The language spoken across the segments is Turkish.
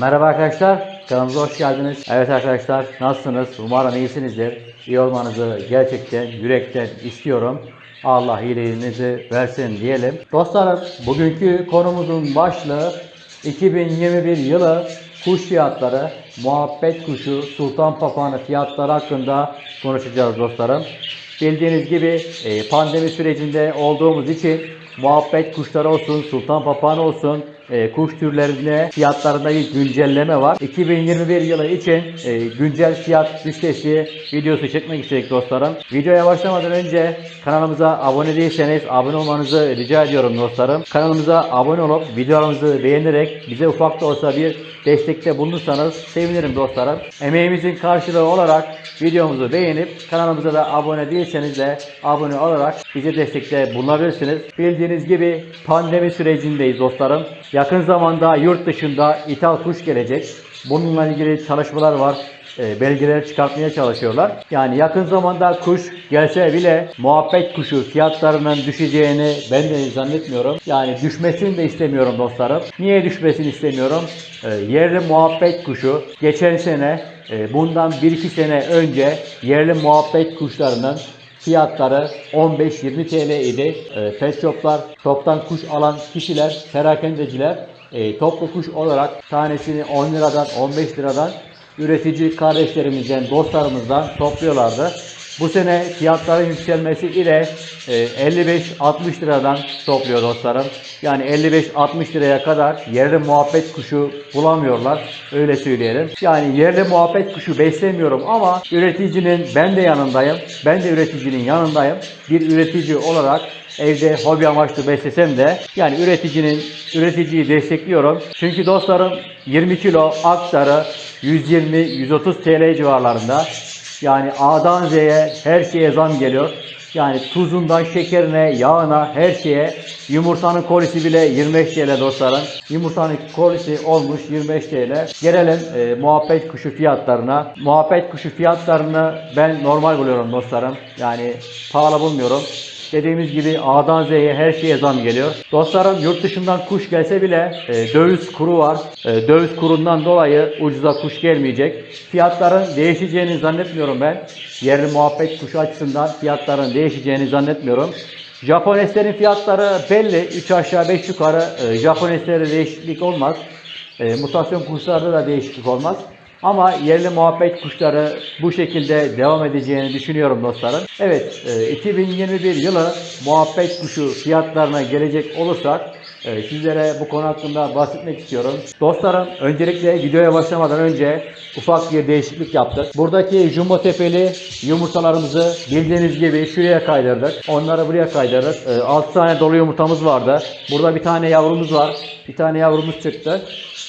Merhaba arkadaşlar, kanalımıza hoş geldiniz. Evet arkadaşlar, nasılsınız? Umarım iyisinizdir. İyi olmanızı gerçekten, yürekten istiyorum. Allah iyiliğinizi versin diyelim. Dostlarım, bugünkü konumuzun başlığı 2021 yılı kuş fiyatları, muhabbet kuşu, sultan papağanı fiyatları hakkında konuşacağız dostlarım. Bildiğiniz gibi e, pandemi sürecinde olduğumuz için muhabbet kuşları olsun, sultan papağanı olsun, e, kuş türlerine fiyatlarında bir güncelleme var. 2021 yılı için e, güncel fiyat listesi videosu çekmek istedik dostlarım. Videoya başlamadan önce kanalımıza abone değilseniz abone olmanızı rica ediyorum dostlarım. Kanalımıza abone olup videolarımızı beğenerek bize ufak da olsa bir destekte bulunursanız sevinirim dostlarım. Emeğimizin karşılığı olarak videomuzu beğenip kanalımıza da abone değilseniz de abone olarak bize destekte bulunabilirsiniz. Bildiğiniz gibi pandemi sürecindeyiz dostlarım. Yakın zamanda yurt dışında ithal kuş gelecek. Bununla ilgili çalışmalar var. E, belgeler çıkartmaya çalışıyorlar. Yani yakın zamanda kuş gelse bile muhabbet kuşu fiyatlarının düşeceğini ben de zannetmiyorum. Yani düşmesini de istemiyorum dostlarım. Niye düşmesini istemiyorum? E, yerli muhabbet kuşu geçen sene e, bundan 1-2 sene önce yerli muhabbet kuşlarının Fiyatları 15-20 TL idi. E, pet shoplar, toptan kuş alan kişiler, perakendeciler e, toplu kuş olarak tanesini 10 liradan 15 liradan üretici kardeşlerimizden, dostlarımızdan topluyorlardı. Bu sene fiyatların yükselmesi ile e, 55-60 liradan topluyor dostlarım. Yani 55-60 liraya kadar yerli muhabbet kuşu bulamıyorlar. Öyle söyleyelim. Yani yerli muhabbet kuşu beslemiyorum ama üreticinin ben de yanındayım. Ben de üreticinin yanındayım. Bir üretici olarak evde hobi amaçlı beslesem de yani üreticinin üreticiyi destekliyorum. Çünkü dostlarım 20 kilo aksarı 120-130 TL civarlarında. Yani A'dan Z'ye her şeye zam geliyor. Yani tuzundan şekerine, yağına, her şeye. Yumurtanın kolisi bile 25 TL dostlarım. Yumurtanın kolisi olmuş 25 TL. Gelelim e, muhabbet kuşu fiyatlarına. Muhabbet kuşu fiyatlarını ben normal buluyorum dostlarım. Yani pahalı bulmuyorum. Dediğimiz gibi A'dan Z'ye her şeye zam geliyor. Dostlarım yurt dışından kuş gelse bile e, döviz kuru var. E, döviz kurundan dolayı ucuza kuş gelmeyecek. Fiyatların değişeceğini zannetmiyorum ben. Yerli muhabbet kuşu açısından fiyatların değişeceğini zannetmiyorum. Japoneslerin fiyatları belli. 3 aşağı 5 yukarı e, Japoneslerde değişiklik olmaz. E, mutasyon kuşlarda da değişiklik olmaz. Ama yerli muhabbet kuşları bu şekilde devam edeceğini düşünüyorum dostlarım. Evet, e, 2021 yılı muhabbet kuşu fiyatlarına gelecek olursak e, sizlere bu konu hakkında bahsetmek istiyorum. Dostlarım, öncelikle videoya başlamadan önce ufak bir değişiklik yaptık. Buradaki jumbo tepeli yumurtalarımızı bildiğiniz gibi şuraya kaydırdık. Onları buraya kaydırdık. E, 6 tane dolu yumurtamız vardı. Burada bir tane yavrumuz var. Bir tane yavrumuz çıktı.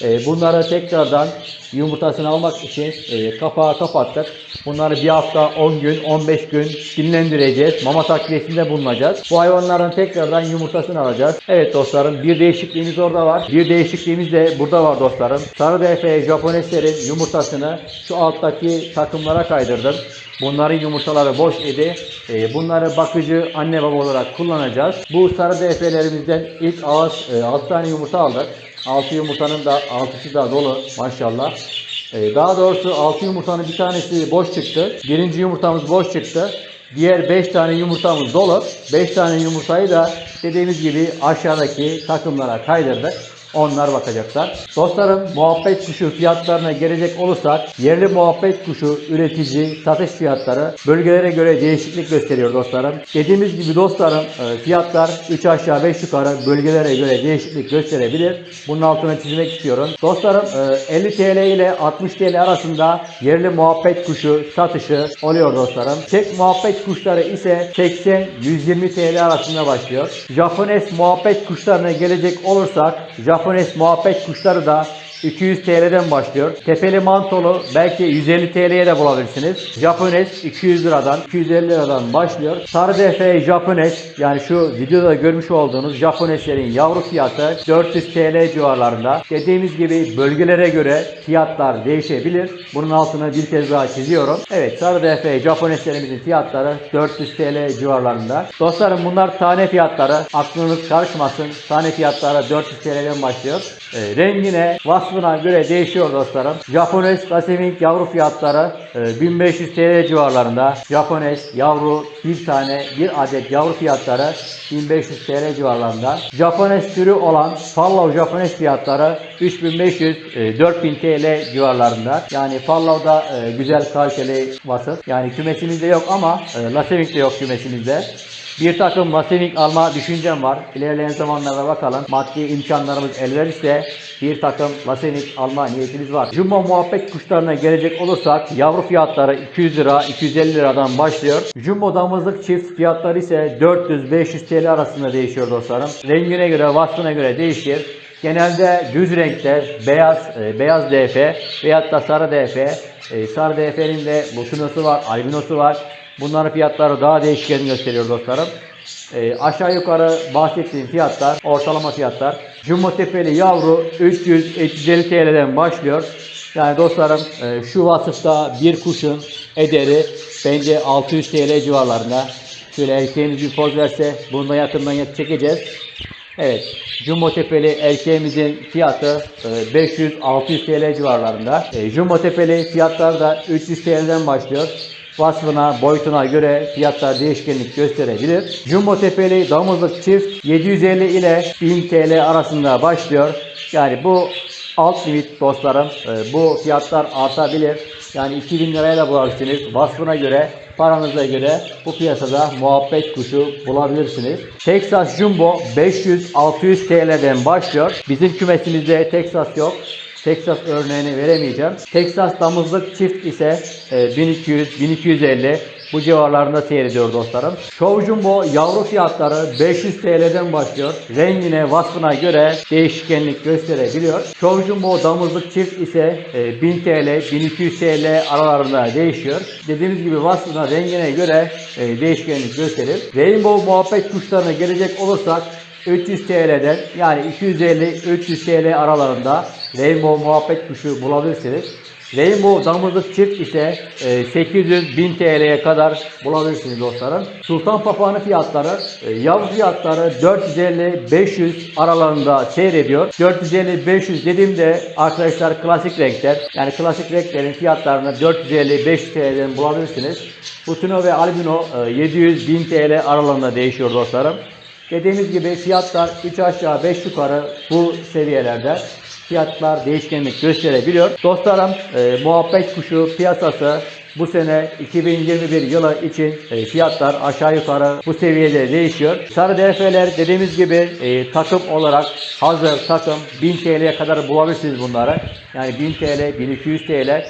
E, bunları tekrardan yumurtasını almak için e, kapağı kapattık. Bunları bir hafta, 10 gün, 15 gün dinlendireceğiz. Mama takviyesinde bulunacağız. Bu hayvanların tekrardan yumurtasını alacağız. Evet dostlarım bir değişikliğimiz orada var. Bir değişikliğimiz de burada var dostlarım. Sarı DF Japoneslerin yumurtasını şu alttaki takımlara kaydırdım. Bunların yumurtaları boş idi. E, bunları bakıcı anne baba olarak kullanacağız. Bu sarı DF'lerimizden ilk e, 6 tane yumurta aldık. 6 yumurtanın da 6'sı da dolu maşallah. Ee, daha doğrusu 6 yumurtanın bir tanesi boş çıktı. Birinci yumurtamız boş çıktı. Diğer 5 tane yumurtamız dolu. 5 tane yumurtayı da dediğimiz gibi aşağıdaki takımlara kaydırdık. Onlar bakacaklar. Dostlarım muhabbet kuşu fiyatlarına gelecek olursak yerli muhabbet kuşu üretici satış fiyatları bölgelere göre değişiklik gösteriyor dostlarım. Dediğimiz gibi dostlarım e, fiyatlar 3 aşağı 5 yukarı bölgelere göre değişiklik gösterebilir. Bunun altını çizmek istiyorum. Dostlarım e, 50 TL ile 60 TL arasında yerli muhabbet kuşu satışı oluyor dostlarım. Tek muhabbet kuşları ise 80-120 TL arasında başlıyor. Japones muhabbet kuşlarına gelecek olursak Japones muhabbet kuşları da 200 TL'den başlıyor. Tepeli mantolu belki 150 TL'ye de bulabilirsiniz. Japones 200 liradan, 250 liradan başlıyor. Sarı DF Japones yani şu videoda görmüş olduğunuz Japoneslerin yavru fiyatı 400 TL civarlarında. Dediğimiz gibi bölgelere göre fiyatlar değişebilir. Bunun altını bir kez daha çiziyorum. Evet Sarı DF Japoneslerimizin fiyatları 400 TL civarlarında. Dostlarım bunlar tane fiyatları. Aklınız karışmasın. Tane fiyatları 400 TL'den başlıyor. E, rengine, vasfına vasfına göre değişiyor dostlarım. Japones Laseming yavru fiyatları e, 1500 TL civarlarında. Japones yavru bir tane bir adet yavru fiyatları 1500 TL civarlarında. Japones türü olan Fallow Japones fiyatları 3500 e, 4000 TL civarlarında. Yani Fallow'da e, güzel kaliteli vasıf. Yani kümesimizde yok ama e, Laseming'de yok kümesimizde. Bir takım Laseming alma düşüncem var. İlerleyen zamanlarda bakalım. Maddi imkanlarımız el verirse bir takım Laseming alma niyetimiz var. Jumbo muhabbet kuşlarına gelecek olursak yavru fiyatları 200 lira 250 liradan başlıyor. Jumbo damızlık çift fiyatları ise 400-500 TL arasında değişiyor dostlarım. Rengine göre vasfına göre değişir. Genelde düz renkler beyaz e, beyaz DF veyahut da sarı DF. E, sarı DF'nin de butinosu var, albinosu var. Bunların fiyatları daha değişken gösteriyor dostlarım. E, aşağı yukarı bahsettiğim fiyatlar, ortalama fiyatlar. Jumbo tepeli yavru 300-350 TL'den başlıyor. Yani dostlarım e, şu vasıfta bir kuşun ederi bence 600 TL civarlarında. Şöyle erkeğimiz bir poz verse bunu da yakından çekeceğiz. Evet. Jumbo tepeli erkeğimizin fiyatı e, 500-600 TL civarlarında. E, Jumbo tepeli fiyatlar da 300 TL'den başlıyor. Vasfına, boyutuna göre fiyatlar değişkenlik gösterebilir. Jumbo tepeli damızlık çift 750 ile 1000 TL arasında başlıyor. Yani bu alt limit dostlarım. E, bu fiyatlar artabilir. Yani 2000 liraya da bulabilirsiniz. Vasfına göre, paranıza göre bu piyasada muhabbet kuşu bulabilirsiniz. Texas Jumbo 500-600 TL'den başlıyor. Bizim kümesimizde Texas yok. Texas örneğini veremeyeceğim. Texas damızlık çift ise e, 1200-1250 bu civarlarında seyrediyor dostlarım. Show Jumbo yavru fiyatları 500 TL'den başlıyor. Rengine, vasfına göre değişkenlik gösterebiliyor. Show Jumbo damızlık çift ise e, 1000 TL, 1200 TL aralarında değişiyor. Dediğimiz gibi vasfına, rengine göre e, değişkenlik gösterir. Rainbow muhabbet kuşlarına gelecek olursak 300 TL'den yani 250-300 TL aralarında Rainbow muhabbet kuşu bulabilirsiniz. Rainbow damızlık çift ise e, 800-1000 TL'ye kadar bulabilirsiniz dostlarım. Sultan papağanı fiyatları, e, yavru fiyatları 450-500 aralarında seyrediyor. 450-500 dediğimde arkadaşlar klasik renkler. Yani klasik renklerin fiyatlarını 450-500 TL'den bulabilirsiniz. Butino ve albino e, 700-1000 TL aralığında değişiyor dostlarım. Dediğimiz gibi fiyatlar 3 aşağı 5 yukarı bu seviyelerde fiyatlar değişkenlik gösterebiliyor. Dostlarım e, muhabbet kuşu piyasası bu sene 2021 yılı için e, fiyatlar aşağı yukarı bu seviyede değişiyor. Sarı DF'ler dediğimiz gibi e, takım olarak hazır takım 1000 TL'ye kadar bulabilirsiniz bunları. Yani 1000 TL, 1200 TL.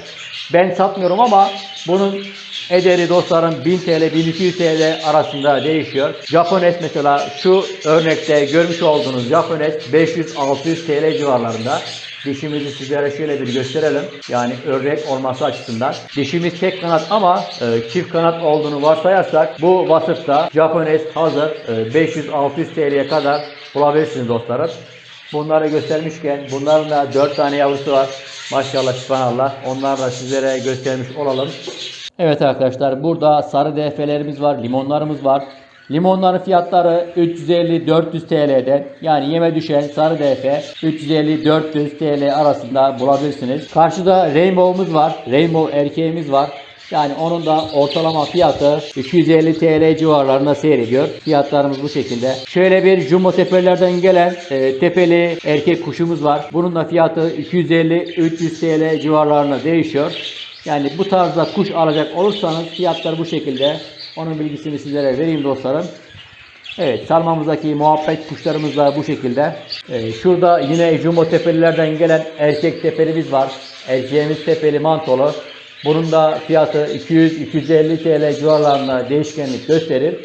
Ben satmıyorum ama bunun ederi dostlarım 1000 TL 1200 TL arasında değişiyor. Japones mesela şu örnekte görmüş olduğunuz Japones 500-600 TL civarlarında. Dişimizi sizlere şöyle bir gösterelim. Yani örnek olması açısından. Dişimiz tek kanat ama e, çift kanat olduğunu varsayarsak bu vasıfta Japones hazır e, 500-600 TL'ye kadar bulabilirsiniz dostlarım. Bunları göstermişken bunların da 4 tane yavrusu var. Maşallah subhanallah. Onları da sizlere göstermiş olalım. Evet arkadaşlar burada sarı DF'lerimiz var, limonlarımız var. Limonların fiyatları 350-400 TL'den yani yeme düşen sarı DF 350-400 TL arasında bulabilirsiniz. Karşıda Rainbow'umuz var. Rainbow erkeğimiz var. Yani onun da ortalama fiyatı 250 TL civarlarında seyrediyor. Fiyatlarımız bu şekilde. Şöyle bir jumbo tepelerden gelen e, tepeli erkek kuşumuz var. Bunun da fiyatı 250-300 TL civarlarında değişiyor. Yani bu tarzda kuş alacak olursanız fiyatlar bu şekilde. Onun bilgisini sizlere vereyim dostlarım. Evet sarmamızdaki muhabbet kuşlarımız da bu şekilde. Ee, şurada yine jumbo tepelilerden gelen erkek tepelimiz var. Erkeğimiz tepeli mantolu. Bunun da fiyatı 200-250 TL civarlarında değişkenlik gösterir.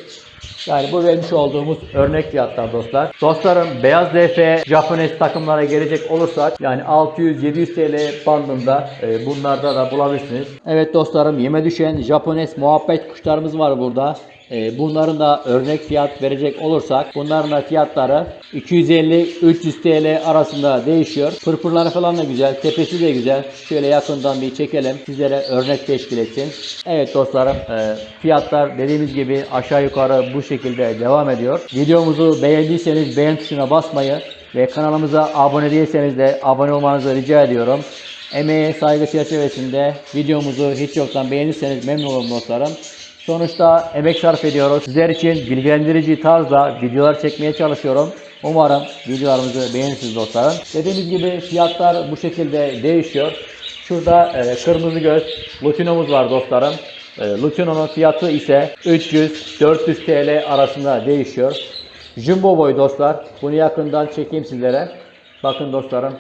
Yani bu vermiş olduğumuz örnek fiyatlar dostlar. Dostlarım beyaz DF Japones takımlara gelecek olursak yani 600-700 TL bandında e, bunlarda da bulabilirsiniz. Evet dostlarım yeme düşen Japones muhabbet kuşlarımız var burada. E, bunların da örnek fiyat verecek olursak bunların da fiyatları 250-300 TL arasında değişiyor. Pırpırları falan da güzel. Tepesi de güzel. Şöyle yakından bir çekelim. Sizlere örnek teşkil etsin. Evet dostlarım e, fiyatlar dediğimiz gibi aşağı yukarı bu şekilde devam ediyor. Videomuzu beğendiyseniz beğen tuşuna basmayı ve kanalımıza abone değilseniz de abone olmanızı rica ediyorum. Emeğe saygı çerçevesinde videomuzu hiç yoktan beğenirseniz memnun olurum dostlarım. Sonuçta emek sarf ediyoruz. Sizler için bilgilendirici tarzda videolar çekmeye çalışıyorum. Umarım videolarımızı beğenirsiniz dostlarım. Dediğimiz gibi fiyatlar bu şekilde değişiyor. Şurada e, kırmızı göz Lutinomuz var dostlarım. E, Lutino'nun fiyatı ise 300-400 TL arasında değişiyor. Jumbo boy dostlar. Bunu yakından çekeyim sizlere. Bakın dostlarım.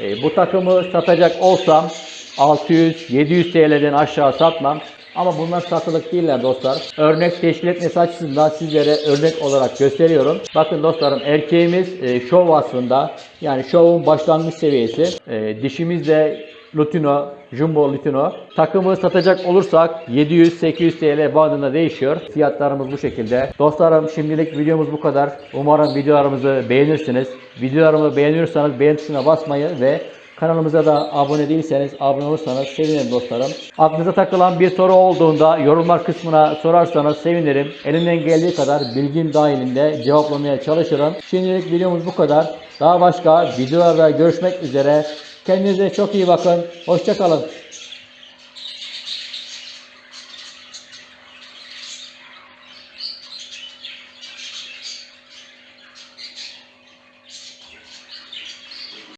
e, bu takımı satacak olsam 600-700 TL'den aşağı satmam. Ama bunlar satılık değiller dostlar. Örnek teşkil etmesi açısından sizlere örnek olarak gösteriyorum. Bakın dostlarım erkeğimiz e, şov vasfında. Yani şovun başlangıç seviyesi. E, dişimiz de Lutino, Jumbo Lutino. Takımı satacak olursak 700-800 TL bandında değişiyor. Fiyatlarımız bu şekilde. Dostlarım şimdilik videomuz bu kadar. Umarım videolarımızı beğenirsiniz. Videolarımı beğeniyorsanız beğen tuşuna basmayı ve Kanalımıza da abone değilseniz abone olursanız sevinirim dostlarım. Aklınıza takılan bir soru olduğunda yorumlar kısmına sorarsanız sevinirim. Elimden geldiği kadar bilgim dahilinde cevaplamaya çalışırım. Şimdilik videomuz bu kadar. Daha başka videolarda görüşmek üzere. Kendinize çok iyi bakın. Hoşçakalın.